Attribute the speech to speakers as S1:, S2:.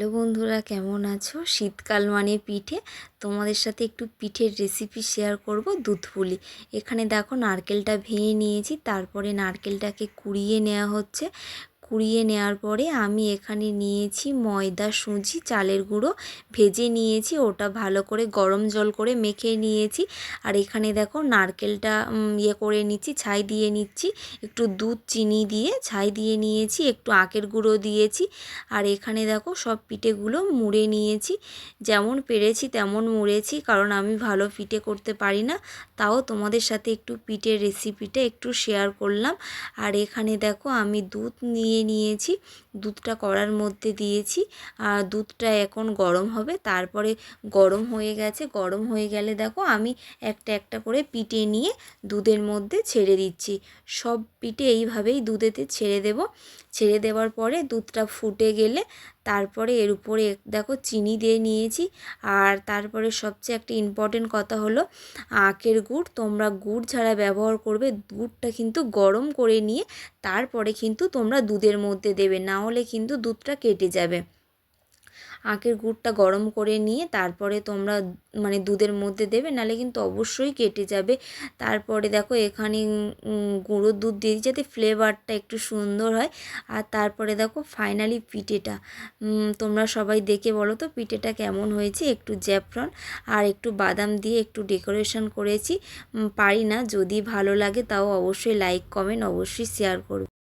S1: Hello বন্ধুরা, কেমন আছো? শীতকাল মানে পিঠে। তোমাদের সাথে একটু পিঠের রেসিপি শেয়ার করব দুধপুলি এখানে দেখো, নারকেলটা ভেঙে নিয়েছি, তারপরে নারকেলটাকে কুড়িয়ে নেওয়া হচ্ছে। কুড়িয়ে নেওয়ার পরে আমি এখানে নিয়েছি ময়দা, সুজি, চালের গুঁড়ো। ভেজে নিয়েছি, ওটা ভালো করে গরম জল করে মেখে নিয়েছি। আর এখানে দেখো নারকেলটা ইয়ে করে নিচ্ছি, ছাই দিয়ে নিচ্ছি। একটু দুধ, চিনি দিয়ে ছাই দিয়ে নিয়েছি, একটু আখের গুঁড়ো দিয়েছি। আর এখানে দেখো সব পিঠেগুলো মুড়ে নিয়েছি। যেমন পেরেছি তেমন মুড়েছি, কারণ আমি ভালো পিঠে করতে পারি না। তাও তোমাদের সাথে একটু পিঠের রেসিপিটা একটু শেয়ার করলাম। আর এখানে দেখো আমি দুধ নিয়ে নিয়েছি, দুধটা কড়ার মধ্যে দিয়েছি, আর দুধটা এখন গরম হবে। তারপরে গরম হয়ে গেছে, গরম হয়ে গেলে দেখো আমি একটা একটা করে পিটে নিয়ে দুধের মধ্যে ছেড়ে দিচ্ছি। সব পিঠে এইভাবেই দুধেতে ছেড়ে দেব। ছেড়ে দেওয়ার পরে দুধটা ফুটে গেলে তারপরে এর উপরে দেখো চিনি দিয়ে নিয়েছি। আর তারপরে সবচেয়ে একটা ইম্পর্টেন্ট কথা হলো, আখের গুড়। তোমরা গুড় ছাড়া ব্যবহার করবে, গুড়টা কিন্তু গরম করে নিয়ে তারপরে কিন্তু তোমরা দুধের মধ্যে দেবে। না হলে কিন্তু দুধটা কেটে যাবে। আখের গুড়টা গরম করে নিয়ে তারপরে তোমরা মানে দুধের মধ্যে দেবে, নাহলে কিন্তু অবশ্যই কেটে যাবে। তারপরে দেখো এখানে গুঁড়ো দুধ দিয়ে দিই যাতে ফ্লেভারটা একটু সুন্দর হয়। আর তারপরে দেখো ফাইনালি পিঠেটা। তোমরা সবাই দেখে বলো তো পিঠেটা কেমন হয়েছে? একটু জ্যাফরন আর একটু বাদাম দিয়ে একটু ডেকোরেশন করেছি। পারি না, যদি ভালো লাগে তাও অবশ্যই লাইক কমেন্ট অবশ্যই শেয়ার করবে